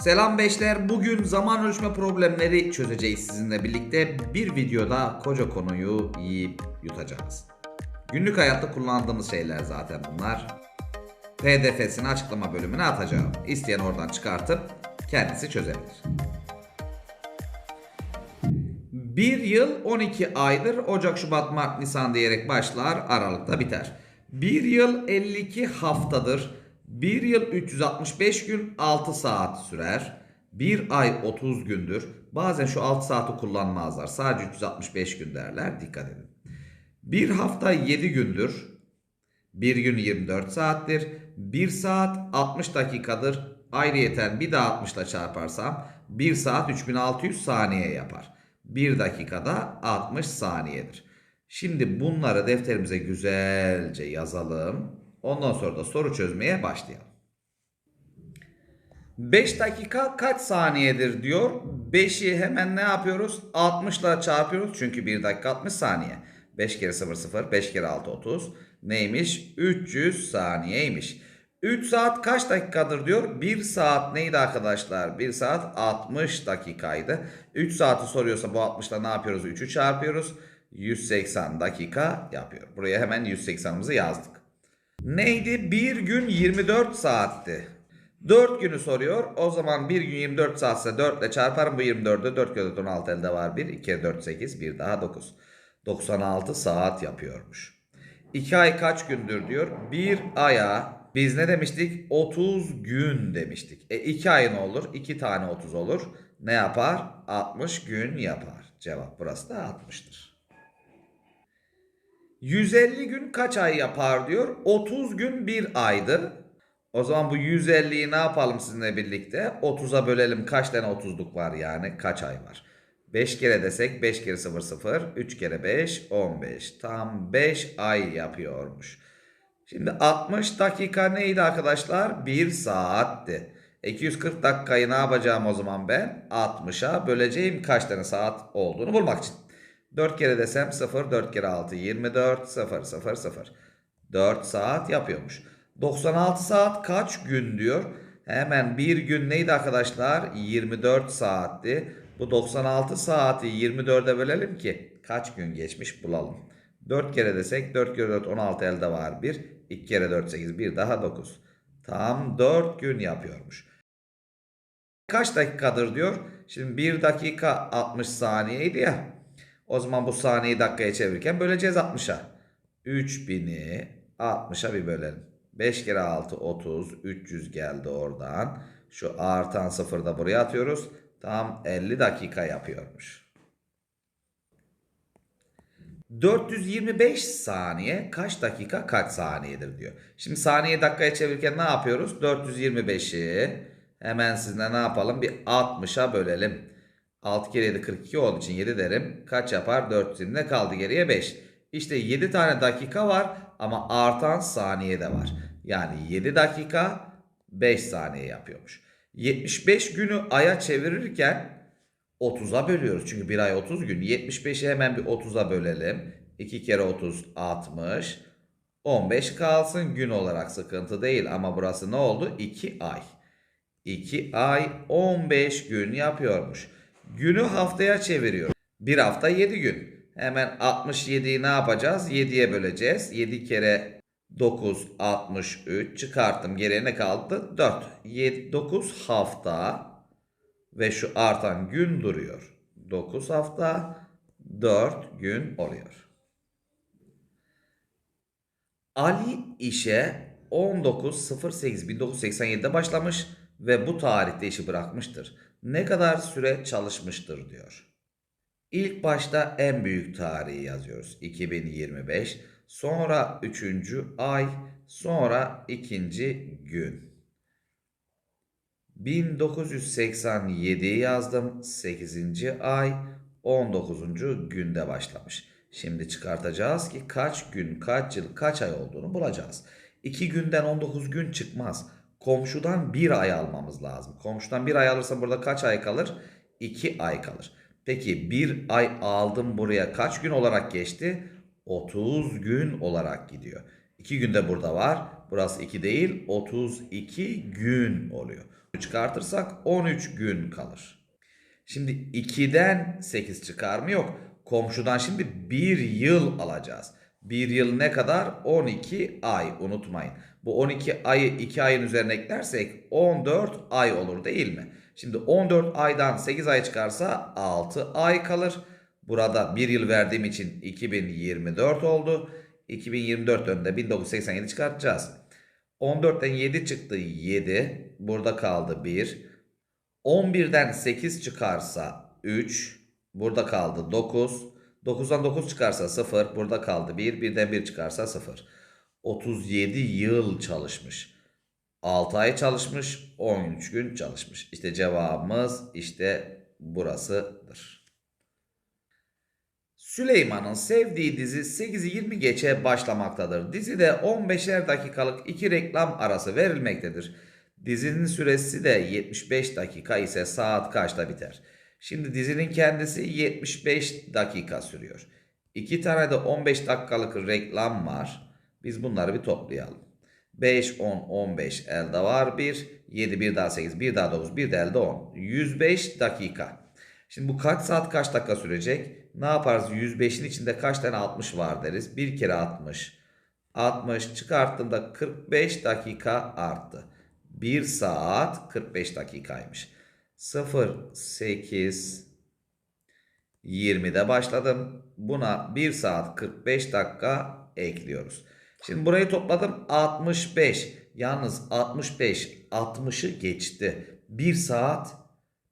Selam beşler. Bugün zaman ölçme problemleri çözeceğiz sizinle birlikte. Bir videoda koca konuyu yiyip yutacağız. Günlük hayatta kullandığımız şeyler zaten bunlar. PDF'sini açıklama bölümüne atacağım. İsteyen oradan çıkartıp kendisi çözebilir. Bir yıl 12 aydır Ocak, Şubat, Mart, Nisan diyerek başlar Aralık'ta biter. Bir yıl 52 haftadır. Bir yıl 365 gün 6 saat sürer. Bir ay 30 gündür. Bazen şu 6 saati kullanmazlar. Sadece 365 gün derler. Dikkat edin. Bir hafta 7 gündür. Bir gün 24 saattir. 1 saat 60 dakikadır. Ayrıyeten bir daha 60 ile çarparsam 1 saat 3600 saniye yapar. 1 dakikada 60 saniyedir. Şimdi bunları defterimize güzelce yazalım. Ondan sonra da soru çözmeye başlayalım. 5 dakika kaç saniyedir diyor. 5'i hemen ne yapıyoruz? 60 ile çarpıyoruz. Çünkü 1 dakika 60 saniye. 5 kere 0 0, 5 kere 6 30. Neymiş? 300 saniyeymiş. 3 saat kaç dakikadır diyor. 1 saat neydi arkadaşlar? 1 saat 60 dakikaydı. 3 saati soruyorsa bu 60 ile ne yapıyoruz? 3'ü çarpıyoruz. 180 dakika yapıyor. Buraya hemen 180'ımızı yazdık. Neydi? Bir gün 24 saatti. 4 günü soruyor. O zaman bir gün 24 saatse 4 ile çarparım bu 24'ü. 4 kere 4 16 elde var 1. 2 kere 4 8. 1 daha 9. 96 saat yapıyormuş. 2 ay kaç gündür diyor. Bir aya biz ne demiştik? 30 gün demiştik. E 2 ay ne olur? 2 tane 30 olur. Ne yapar? 60 gün yapar. Cevap burası da 60'tır. 150 gün kaç ay yapar diyor. 30 gün bir aydı. O zaman bu 150'yi ne yapalım sizinle birlikte? 30'a bölelim. Kaç tane 30'luk var yani? Kaç ay var? 5 kere desek 5 kere 0 0. 3 kere 5 15. Tam 5 ay yapıyormuş. Şimdi 60 dakika neydi arkadaşlar? 1 saatti. 240 dakikayı ne yapacağım o zaman ben? 60'a böleceğim kaç tane saat olduğunu bulmak için. 4 kere desem 0, 4 kere 6, 24, 0, 0, 0. 4 saat yapıyormuş. 96 saat kaç gün diyor. Hemen bir gün neydi arkadaşlar? 24 saatti. Bu 96 saati 24'e bölelim ki kaç gün geçmiş bulalım. 4 kere desek 4 kere 4 16 elde var 1. 2 kere 4 8 1 daha 9. Tam 4 gün yapıyormuş. Kaç dakikadır diyor. Şimdi 1 dakika 60 saniyeydi ya. O zaman bu saniyeyi dakikaya çevirirken böleceğiz 60'a. 3000'i 60'a bir bölelim. 5 kere 6 30. 300 geldi oradan. Şu artan sıfırı da buraya atıyoruz. Tam 50 dakika yapıyormuş. 425 saniye kaç dakika kaç saniyedir diyor. Şimdi saniye dakikaya çevirirken ne yapıyoruz? 425'i hemen sizinle ne yapalım? Bir 60'a bölelim. 6 kere 7 42 olduğu için 7 derim. Kaç yapar? 420 ne kaldı geriye 5. İşte 7 tane dakika var ama artan saniye de var. Yani 7 dakika 5 saniye yapıyormuş. 75 günü aya çevirirken 30'a bölüyoruz. Çünkü bir ay 30 gün. 75'i hemen bir 30'a bölelim. 2 kere 30 60. 15 kalsın gün olarak sıkıntı değil. Ama burası ne oldu? 2 ay. 2 ay 15 gün yapıyormuş. Günü haftaya çeviriyor. Bir hafta 7 gün. Hemen 67'yi ne yapacağız? 7'ye böleceğiz. 7 kere 9 63 çıkarttım. Geriye ne kaldı? 4. 7, 9 hafta ve şu artan gün duruyor. 9 hafta 4 gün oluyor. Ali işe 19.08.1987'de başlamış ve bu tarihte işi bırakmıştır. Ne kadar süre çalışmıştır diyor. İlk başta en büyük tarihi yazıyoruz. 2025. Sonra 3. ay. Sonra 2. gün. 1987 yazdım. 8. ay 19. günde başlamış. Şimdi çıkartacağız ki kaç gün, kaç yıl, kaç ay olduğunu bulacağız. 2 günden 19 gün çıkmaz. Komşudan 1 ay almamız lazım. Komşudan 1 ay alırsam burada kaç ay kalır? 2 ay kalır. Peki 1 ay aldım buraya kaç gün olarak geçti? 30 gün olarak gidiyor. 2 günde burada var. Burası 2 değil 32 gün oluyor. çıkartırsak 13 gün kalır. Şimdi 2'den 8 çıkar mı? Yok. Komşudan şimdi 1 yıl alacağız. 1 yıl ne kadar? 12 ay. Unutmayın. Bu 12 ayı 2 ayın üzerine eklersek 14 ay olur değil mi? Şimdi 14 aydan 8 ay çıkarsa 6 ay kalır. Burada 1 yıl verdiğim için 2024 oldu. 2024'ten de 1987 çıkartacağız. 14'ten 7 çıktı 7. Burada kaldı 1. 11'den 8 çıkarsa 3. Burada kaldı 9. 9'dan 9 çıkarsa 0. Burada kaldı 1. 1'den 1 çıkarsa 0. 37 yıl çalışmış. 6 ay çalışmış. 13 gün çalışmış. İşte cevabımız işte burasıdır. Süleyman'ın sevdiği dizi 8'i 20 geçe başlamaktadır. Dizide 15'er dakikalık iki reklam arası verilmektedir. Dizinin süresi de 75 dakika ise saat kaçta biter? Şimdi dizinin kendisi 75 dakika sürüyor. İki tane de 15 dakikalık reklam var. Biz bunları bir toplayalım. 5, 10, 15 elde var 1. 7, 1 daha 8, 1 daha 9, 1 de elde 10. 105 dakika. Şimdi bu kaç saat kaç dakika sürecek? Ne yaparız? 105'in içinde kaç tane 60 var deriz. 1 kere 60. 60 çıkarttığımda 45 dakika arttı. 1 saat 45 dakikaymış. 0, 8, 20'de başladım. Buna 1 saat 45 dakika ekliyoruz. Şimdi burayı topladım 65. Yalnız 65 60'ı geçti. 1 saat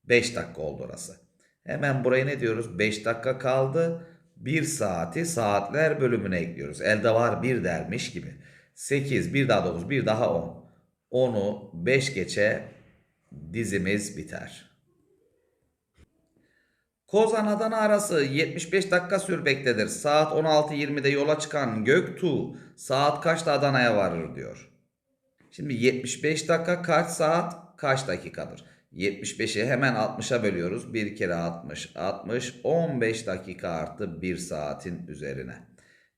5 dakika oldu orası. Hemen buraya ne diyoruz? 5 dakika kaldı. 1 saati saatler bölümüne ekliyoruz. Elde var 1 dermiş gibi. 8, 1 daha 9, 1 daha 10. 10'u 5 geçe dizimiz biter. Kozan Adana arası 75 dakika sürmektedir. Saat 16.20'de yola çıkan Göktuğ saat kaçta Adana'ya varır diyor. Şimdi 75 dakika kaç saat kaç dakikadır? 75'i hemen 60'a bölüyoruz. 1 kere 60 60 15 dakika artı 1 saatin üzerine.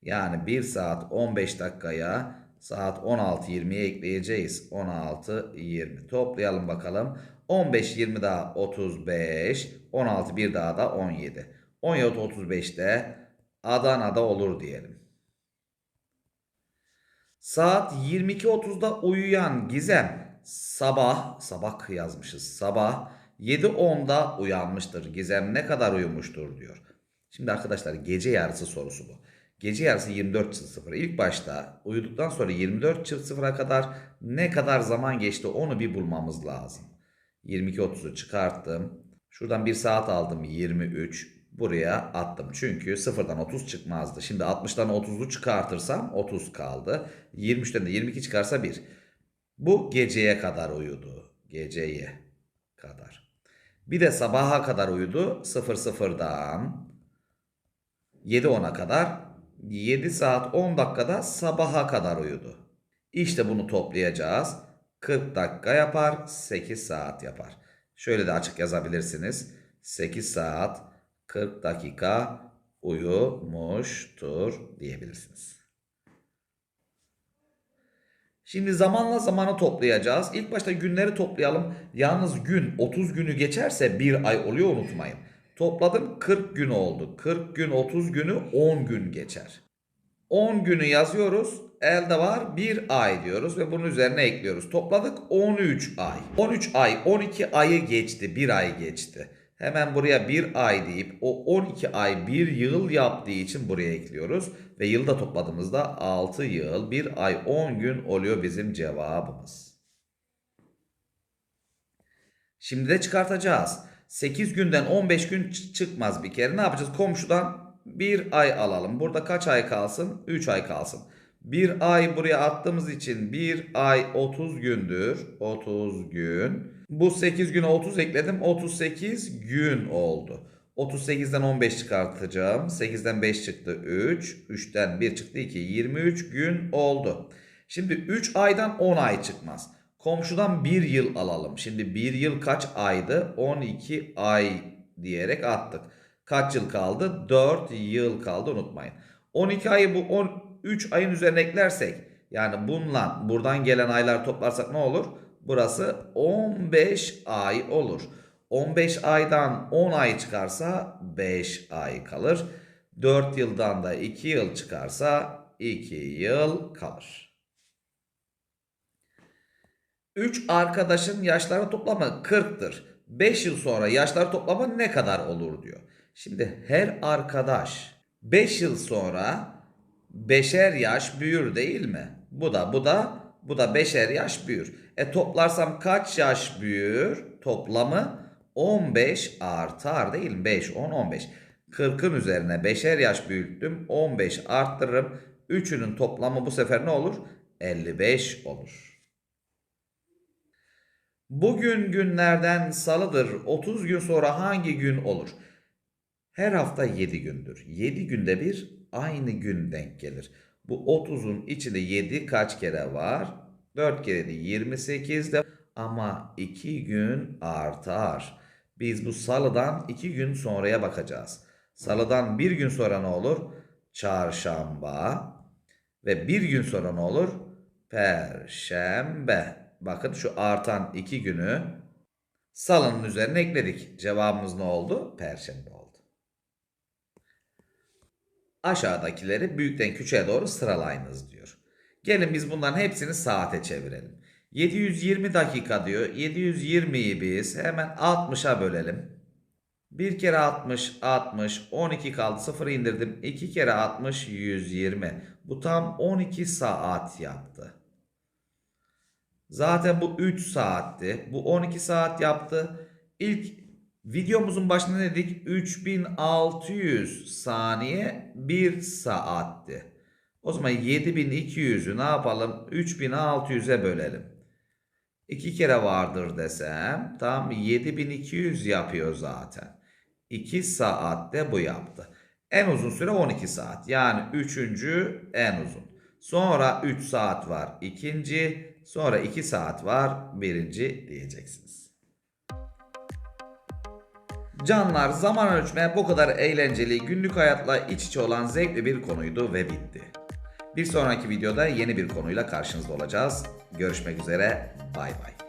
Yani 1 saat 15 dakikaya saat 16.20'ye ekleyeceğiz. 16.20 toplayalım bakalım. 15 20 daha 35 16 bir daha da 17. 17 35'te Adana'da olur diyelim. Saat 22.30'da uyuyan Gizem sabah sabah yazmışız. Sabah 7.10'da uyanmıştır. Gizem ne kadar uyumuştur diyor. Şimdi arkadaşlar gece yarısı sorusu bu. Gece yarısı 24.00. İlk başta uyuduktan sonra 24.00'a kadar ne kadar zaman geçti onu bir bulmamız lazım. 22.30'u çıkarttım. Şuradan bir saat aldım 23. Buraya attım. Çünkü sıfırdan 30 çıkmazdı. Şimdi 60'dan 30'u çıkartırsam 30 kaldı. 23'ten de 22 çıkarsa 1. Bu geceye kadar uyudu. Geceye kadar. Bir de sabaha kadar uyudu. 00'dan 7.10'a kadar 7 saat 10 dakikada sabaha kadar uyudu. İşte bunu toplayacağız. 40 dakika yapar, 8 saat yapar. Şöyle de açık yazabilirsiniz. 8 saat 40 dakika uyumuştur diyebilirsiniz. Şimdi zamanla zamanı toplayacağız. İlk başta günleri toplayalım. Yalnız gün 30 günü geçerse bir ay oluyor unutmayın. Topladım 40 gün oldu. 40 gün 30 günü 10 gün geçer. 10 günü yazıyoruz. Elde var 1 ay diyoruz ve bunun üzerine ekliyoruz. Topladık 13 ay. 13 ay 12 ayı geçti. 1 ay geçti. Hemen buraya 1 ay deyip o 12 ay 1 yıl yaptığı için buraya ekliyoruz. Ve yılda topladığımızda 6 yıl 1 ay 10 gün oluyor bizim cevabımız. Şimdi de çıkartacağız. 8 günden 15 gün çıkmaz bir kere. Ne yapacağız? Komşudan bir ay alalım. Burada kaç ay kalsın? 3 ay kalsın. Bir ay buraya attığımız için bir ay 30 gündür. 30 gün. Bu 8 güne 30 ekledim. 38 gün oldu. 38'den 15 çıkartacağım. 8'den 5 çıktı 3. 3'ten 1 çıktı 2. 23 gün oldu. Şimdi 3 aydan 10 ay çıkmaz. Komşudan 1 yıl alalım. Şimdi 1 yıl kaç aydı? 12 ay diyerek attık. Kaç yıl kaldı? 4 yıl kaldı unutmayın. 12 ayı bu 13 ayın üzerine eklersek yani bununla buradan gelen aylar toplarsak ne olur? Burası 15 ay olur. 15 aydan 10 ay çıkarsa 5 ay kalır. 4 yıldan da 2 yıl çıkarsa 2 yıl kalır. 3 arkadaşın yaşları toplamı 40'tır. 5 yıl sonra yaşları toplamı ne kadar olur diyor. Şimdi her arkadaş 5 yıl sonra beşer yaş büyür değil mi? Bu da bu da bu da beşer yaş büyür. E toplarsam kaç yaş büyür? Toplamı 15 artar değil mi? 5, 10, 15. 40'ın üzerine beşer yaş büyüttüm. 15 arttırırım. Üçünün toplamı bu sefer ne olur? 55 olur. Bugün günlerden salıdır. 30 gün sonra hangi gün olur? Her hafta 7 gündür. 7 günde bir aynı gün denk gelir. Bu 30'un içinde 7 kaç kere var? 4 kere de 28'de ama 2 gün artar. Biz bu salıdan 2 gün sonraya bakacağız. Salıdan bir gün sonra ne olur? Çarşamba. Ve bir gün sonra ne olur? Perşembe. Bakın şu artan 2 günü salının üzerine ekledik. Cevabımız ne oldu? Perşembe oldu. Aşağıdakileri büyükten küçüğe doğru sıralayınız diyor. Gelin biz bunların hepsini saate çevirelim. 720 dakika diyor. 720'yi biz hemen 60'a bölelim. 1 kere 60 60 12 kaldı 0 indirdim. 2 kere 60 120. Bu tam 12 saat yaptı. Zaten bu 3 saatti. Bu 12 saat yaptı. İlk videomuzun başında ne dedik? 3600 saniye 1 saatti. O zaman 7200'ü ne yapalım? 3600'e bölelim. 2 kere vardır desem tam 7200 yapıyor zaten. 2 saatte bu yaptı. En uzun süre 12 saat. Yani üçüncü en uzun. Sonra 3 saat var ikinci. Sonra 2 saat var birinci diyeceksiniz. Canlar zaman ölçme bu kadar eğlenceli günlük hayatla iç içe olan zevkli bir konuydu ve bitti. Bir sonraki videoda yeni bir konuyla karşınızda olacağız. Görüşmek üzere. Bay bay.